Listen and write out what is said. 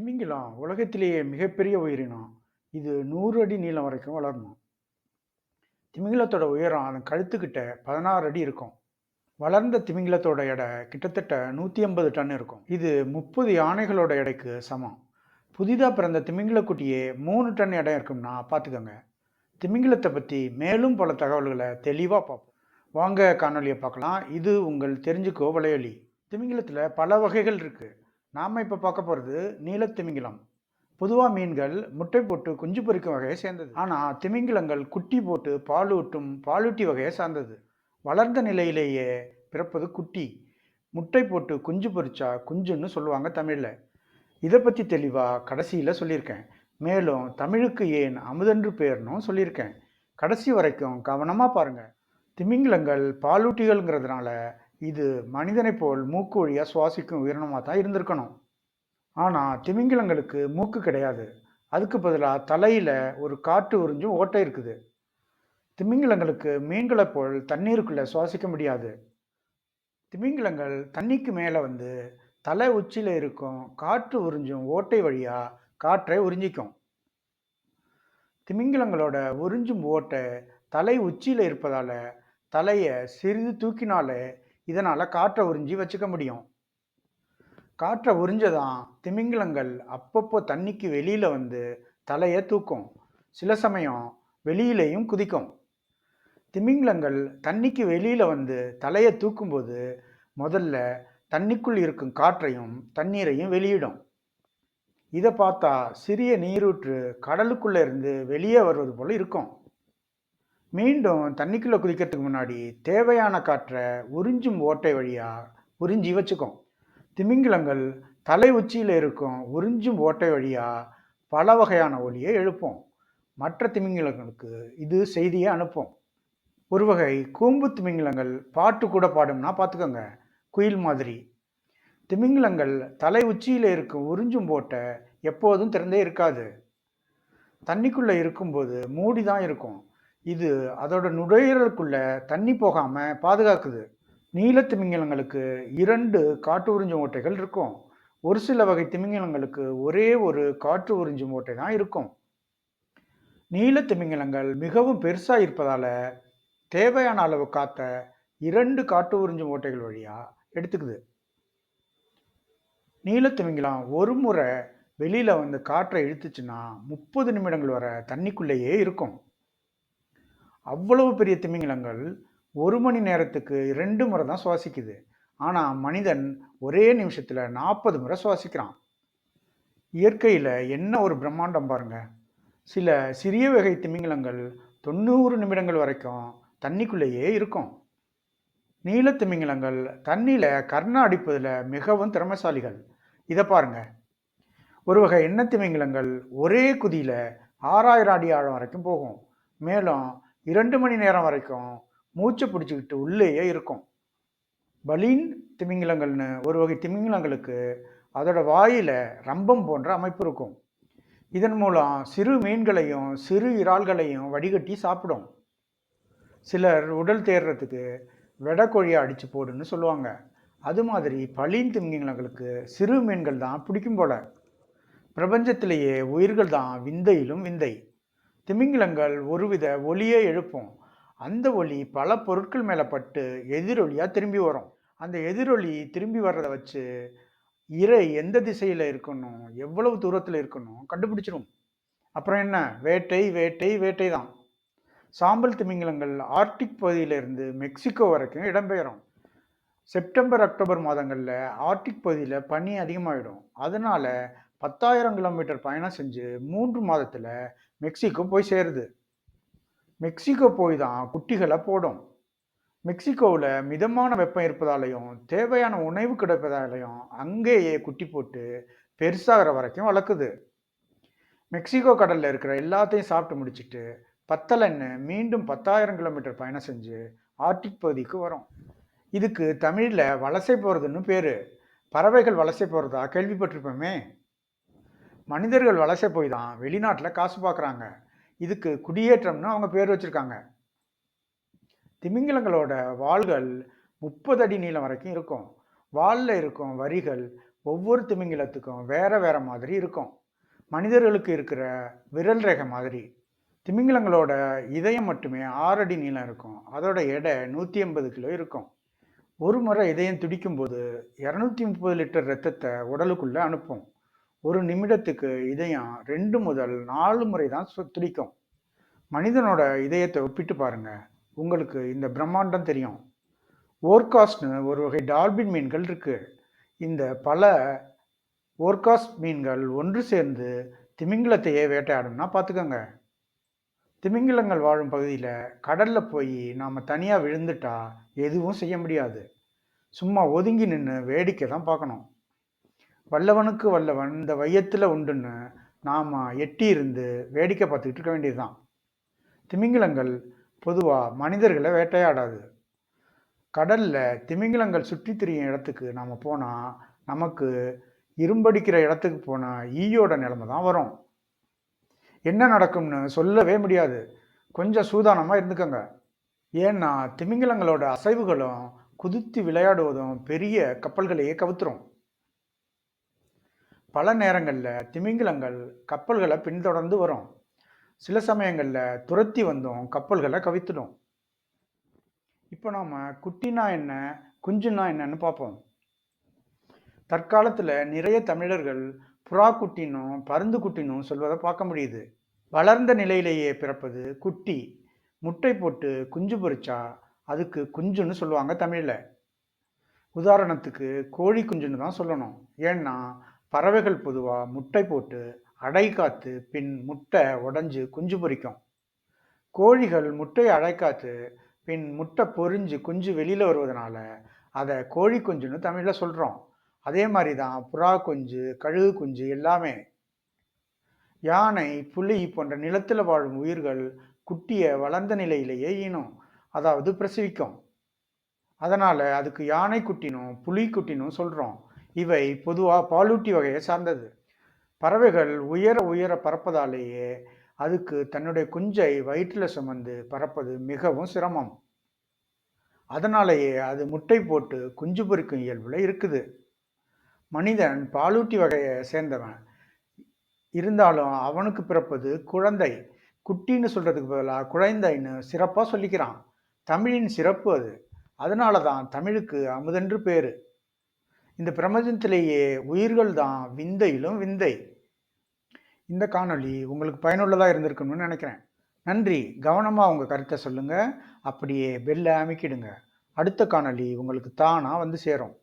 திமிங்கிலம் உலகத்திலேயே மிகப்பெரிய உயிரினம் இது நூறு அடி நீளம் வரைக்கும் வளரணும். திமிங்கிலத்தோட உயரம் அதன் கழுத்துக்கிட்ட பதினாறு அடி இருக்கும். வளர்ந்த திமிங்கிலத்தோட எடை கிட்டத்தட்ட நூற்றி ஐம்பது டன் இருக்கும். இது முப்பது யானைகளோட எடைக்கு சமம். புதிதாக பிறந்த திமிங்கில குட்டியே மூணு டன் எடை இருக்கும்னா பார்த்துக்கோங்க. திமிங்கிலத்தை பற்றி மேலும் பல தகவல்களை தெளிவாக பார்ப்போம். வாங்க காணொலியை பார்க்கலாம். இது உங்கள் தெரிஞ்சுக்கோ விளையொலி திமிங்கிலத்தில் பல வகைகள் இருக்குது நாம் இப்போ பார்க்க போகிறது நீலத்திமிங்கிலம். பொதுவாக மீன்கள் முட்டை போட்டு குஞ்சு பொறிக்கும் வகையை சேர்ந்தது. ஆனால் திமிங்கிலங்கள் குட்டி போட்டு பாலூட்டும் பாலூட்டி வகையை சார்ந்தது. வளர்ந்த நிலையிலேயே பிறப்பது குட்டி. முட்டை போட்டு குஞ்சு பொறிச்சா குஞ்சுன்னு சொல்லுவாங்க தமிழில். இதை பற்றி தெளிவாக கடைசியில் சொல்லியிருக்கேன். மேலும் தமிழுக்கு ஏன் அமுதன்று பேர்னும் சொல்லியிருக்கேன். கடைசி வரைக்கும் கவனமாக பாருங்கள் திமிங்கிலங்கள் பாலூட்டிகள்ங்கிறதுனால இது மனிதனைப் போல் மூக்கு வழியாக சுவாசிக்கும் உயிரினமாக தான் இருந்திருக்கணும். ஆனால் திமிங்கிலங்களுக்கு மூக்கு கிடையாது. அதுக்கு பதிலாக தலையில் ஒரு காற்று உறிஞ்சும் ஓட்டை இருக்குது. திமிங்கிலங்களுக்கு மீன்களைப் போல் தண்ணீருக்குள்ளே சுவாசிக்க முடியாது. திமிங்கிலங்கள் தண்ணிக்கு மேலே வந்து தலை உச்சியில் இருக்கும் காற்று உறிஞ்சும் ஓட்டை வழியாக காற்றை உறிஞ்சிக்கும். திமிங்கிலங்களோட உறிஞ்சும் ஓட்டை தலை உச்சியில் இருப்பதால் தலையை சிறிது தூக்கினாலே இதனால் காற்றை உறிஞ்சி வச்சுக்க முடியும். காற்றை உறிஞ்சதான் திமிங்கிலங்கள் அப்பப்போ தண்ணிக்கு வெளியில் வந்து தலையை தூக்கும். சில சமயம் வெளியிலேயும் குதிக்கும். திமிங்கிலங்கள் தண்ணிக்கு வெளியில் வந்து தலையை தூக்கும்போது முதல்ல தண்ணிக்குள் இருக்கும் காற்றையும் தண்ணீரையும் வெளியிடும். இதை பார்த்தா சிறிய நீரூற்று கடலுக்குள்ளே இருந்து வெளியே வருவது போல் இருக்கும். மீண்டும் தண்ணிக்குள்ளே குதிக்கிறதுக்கு முன்னாடி தேவையான காற்றை உறிஞ்சும் ஓட்டை வழியாக உறிஞ்சி வச்சுக்கும் திமிங்கிலங்கள் தலை உச்சியில் இருக்கும் உறிஞ்சும் ஓட்டை வழியாக பல வகையான ஒலியை எழுப்போம். மற்ற திமிங்கிலங்களுக்கு இது செய்தியை அனுப்பும். ஒரு வகை கூம்பு திமிங்கிலங்கள் பாட்டு கூட பாடும்னா பார்த்துக்கோங்க குயில் மாதிரி. திமிங்கிலங்கள் தலை உச்சியில் இருக்கும் உறிஞ்சும் ஓட்டை எப்போதும் திறந்தே இருக்காது. தண்ணிக்குள்ளே இருக்கும்போது மூடி தான் இருக்கும். இது அதோட நுரையீரலுக்குள்ள தண்ணி போகாமல் பாதுகாக்குது. நீல திமிங்கிலங்களுக்கு இரண்டு காற்று உறிஞ்சும் ஓட்டைகள் இருக்கும். ஒரு சில வகை திமிங்கிலங்களுக்கு ஒரே ஒரு காற்று உறிஞ்சும் ஓட்டை தான் இருக்கும். நீல திமிங்கிலங்கள் மிகவும் பெருசாக இருப்பதால் தேவையான அளவு காற்ற இரண்டு காற்று உறிஞ்சும் ஓட்டைகள் வழியாக எடுத்துக்குது. நீல திமிங்கிலம் ஒரு முறை வெளியில் வந்து காற்றை இழுத்துச்சுன்னா முப்பது நிமிடங்கள் வரை தண்ணிக்குள்ளேயே இருக்கும். அவ்வளவு பெரிய திமிங்கிலங்கள் ஒரு மணி நேரத்துக்கு ரெண்டு முறை தான் சுவாசிக்குது. ஆனால் மனிதன் ஒரே நிமிஷத்தில் நாற்பது முறை சுவாசிக்கிறான். இயற்கையில் என்ன ஒரு பிரம்மாண்டம் பாருங்க. சில சிறிய வகை திமிங்கிலங்கள் தொண்ணூறு நிமிடங்கள் வரைக்கும் தண்ணிக்குள்ளேயே இருக்கும். நீல திமிங்கிலங்கள் தண்ணியில் கர்ணம் அடிப்பதில் மிகவும் திறமைசாலிகள். இதை பாருங்க. ஒரு வகை எண்ணெய் திமிங்கிலங்கள் ஒரே குதியில் ஆறாயிரம் அடி ஆழம் வரைக்கும் போகும். மேலும் இரண்டு மணி நேரம் வரைக்கும் மூச்சை பிடிச்சிக்கிட்டு உள்ளேயே இருக்கும். பலீன் திமிங்கிலங்கள்னு ஒரு வகை திமிங்கிலங்களுக்கு அதோட வாயில் ரம்பம் போன்ற அமைப்பு இருக்கும். இதன் மூலம் சிறு மீன்களையும் சிறு இறால்களையும் வடிகட்டி சாப்பிடும். சிலர் உடல் தேர்றதுக்கு வெடக்கொழியை அடித்து போடுன்னு சொல்லுவாங்க. அது மாதிரி பலீன் திமிங்கிலங்களுக்கு சிறு மீன்கள் தான் பிடிக்கும் போல. பிரபஞ்சத்திலேயே உயிர்கள் தான் விந்தையிலும் விந்தை. திமிங்கிலங்கள் ஒருவித ஒலியை எழுப்பும். அந்த ஒலி பல பொருட்கள் மேலே பட்டு எதிரொலியாக திரும்பி வரும். அந்த எதிரொலி திரும்பி வர்றதை வச்சு இறை எந்த திசையில் இருக்கணும் எவ்வளவு தூரத்தில் இருக்கணும் கண்டுபிடிச்சிடும் அப்புறம் என்ன? வேட்டை வேட்டை வேட்டை தான். சாம்பல் திமிங்கிலங்கள் ஆர்டிக் பகுதியிலிருந்து மெக்சிகோ வரைக்கும் இடம்பெயரும். செப்டம்பர் அக்டோபர் மாதங்களில் ஆர்டிக் பகுதியில் பனி அதிகமாகிடும் அதனால் பத்தாயிரம் கிலோமீட்டர் பயணம் செஞ்சு மூன்று மாதத்தில் மெக்சிகோ போய் சேருது. மெக்சிகோ போய் தான் குட்டிகளை போடும். மெக்சிகோவில் மிதமான வெப்பம் இருப்பதாலையும் தேவையான உணவு கிடைப்பதாலையும் அங்கேயே குட்டி போட்டு பெருசாகிற வரைக்கும் வளர்க்குது. மெக்சிகோ கடலில் இருக்கிற எல்லாத்தையும் சாப்பிட்டு முடிச்சுட்டு பத்தலைன்னு மீண்டும் பத்தாயிரம் கிலோமீட்டர் பயணம் செஞ்சு ஆர்டிக் பகுதிக்கு வரும். இதுக்கு தமிழில் வலசை போகிறதுன்னு பேர். பறவைகள் வலசை போகிறதா கேள்விப்பட்டிருப்போமே? மனிதர்கள் வலசை போய் தான் வெளிநாட்டில் காசு பார்க்குறாங்க இதுக்கு குடியேற்றம்னு அவங்க பேர் வச்சுருக்காங்க. திமிங்கிலங்களோட வாள்கள் முப்பது அடி நீளம் வரைக்கும் இருக்கும். வாலில் இருக்கும் வரிகள் ஒவ்வொரு திமிங்கிலத்துக்கும் வேற வேற மாதிரி இருக்கும். மனிதர்களுக்கு இருக்கிற விரல் ரேகை மாதிரி. திமிங்கிலங்களோட இதயம் மட்டுமே ஆறு அடி நீளம் இருக்கும். அதோட எடை நூற்றி எண்பது கிலோ இருக்கும். ஒரு முறை இதயம் துடிக்கும்போது இரநூத்தி முப்பது லிட்டர் ரத்தத்தை உடலுக்குள்ளே அனுப்பும். ஒரு நிமிடத்துக்கு இதயம் ரெண்டு முதல் நாலு முறை தான் சு- துடிக்கும். மனிதனோட இதயத்தை ஒப்பிட்டு பாருங்க. உங்களுக்கு இந்த பிரம்மாண்டம் தெரியும். ஓர்காஸ்ட்னு ஒரு வகை டால்பின் மீன்கள் இருக்கு. இந்த பல ஓர்காஸ்ட் மீன்கள் ஒன்று சேர்ந்து திமிங்கிலத்தையே வேட்டையாடும்னா பார்த்துக்கோங்க திமிங்கிலங்கள் வாழும் பகுதியில் கடலில் போய் நாம் தனியாக விழுந்துட்டா எதுவும் செய்ய முடியாது. சும்மா ஒதுங்கி நின்று வேடிக்கை தான் பார்க்கணும் வல்லவனுக்கு வல்லவன் இந்த வையத்தில் உண்டுன்னு நாம் எட்டி இருந்து வேடிக்கை பார்த்துக்கிட்டு இருக்க வேண்டியதுதான். திமிங்கிலங்கள் பொதுவாக மனிதர்களை வேட்டையாடாது. கடலில் திமிங்கிலங்கள் சுற்றி திரியும் இடத்துக்கு நாம் போனால் நமக்கு இரும்படிக்கிற இடத்துக்கு போனால் ஈயோட நிலைமை தான் வரும். என்ன நடக்கும்னு சொல்லவே முடியாது. கொஞ்சம் சூதானமாக இருந்துக்கோங்க. ஏன்னா திமிங்கிலங்களோட அசைவுகளும் குதித்து விளையாடுவதும் பெரிய கப்பல்களையே கவுத்துரும் பல நேரங்களில் திமிங்கிலங்கள் கப்பல்களை பின்தொடர்ந்து வரும். சில சமயங்களில் துரத்தி வந்தும் கப்பல்களை கவித்துடும். இப்போ நாம் குட்டினா என்ன குஞ்சுனா என்னன்னு பார்ப்போம். தற்காலத்தில் நிறைய தமிழர்கள் புறா குட்டினும் பருந்து குட்டினும் சொல்வதை பார்க்க முடியுது. வளர்ந்த நிலையிலேயே பிறப்பது குட்டி. முட்டை போட்டு குஞ்சு பொறிச்சா அதுக்கு குஞ்சுன்னு சொல்லுவாங்க தமிழில். உதாரணத்துக்கு கோழி குஞ்சுன்னு தான் சொல்லணும். ஏன்னா பறவைகள் பொதுவாக முட்டை போட்டு அடை காத்து பின் முட்டை உடஞ்சி குஞ்சு பொரிக்கும். கோழிகள் முட்டையை அடைக்காத்து பின் முட்டை பொரிஞ்சு குஞ்சு வெளியில் வருவதனால அதை கோழி குஞ்சுன்னு தமிழில் சொல்கிறோம் அதே மாதிரி தான் புறா குஞ்சு கழுகு குஞ்சு எல்லாமே. யானை புலி போன்ற நிலத்தில் வாழும் உயிர்கள் குட்டியை வளர்ந்த நிலையிலேயே ஈனும் அதாவது பிரசவிக்கும். அதனால் அதுக்கு யானை குட்டினும் புலி குட்டினும் சொல்கிறோம் இவை பொதுவாக பாலூட்டி வகையை சார்ந்தது. பறவைகள் உயர உயர பறப்பதாலேயே அதுக்கு தன்னுடைய குஞ்சை வயிற்றில் சுமந்து பறப்பது மிகவும் சிரமம். அதனாலேயே அது முட்டை போட்டு குஞ்சு பொறிக்கும் இயல்பில் இருக்குது. மனிதன் பாலூட்டி வகையை சேர்ந்தவன். இருந்தாலும் அவனுக்கு பிறப்பது குழந்தை. குட்டின்னு சொல்கிறதுக்கு பதிலாக குழந்தைன்னு சிறப்பாக சொல்லிக்கிறான். தமிழின் சிறப்பு அது. அதனால தான் தமிழுக்கு அமுதென்று பேர். இந்த பிரபஞ்சத்திலேயே உயிர்கள் தான் விந்தையிலும் விந்தை. இந்த காணொளி உங்களுக்கு பயனுள்ளதாக இருந்திருக்கணும்னு நினைக்கிறேன். நன்றி. கவனமாக உங்கள் கருத்தை சொல்லுங்கள் அப்படியே பெல்லை அமைக்கிடுங்க. அடுத்த காணொளி உங்களுக்கு தானாக வந்து சேரும்.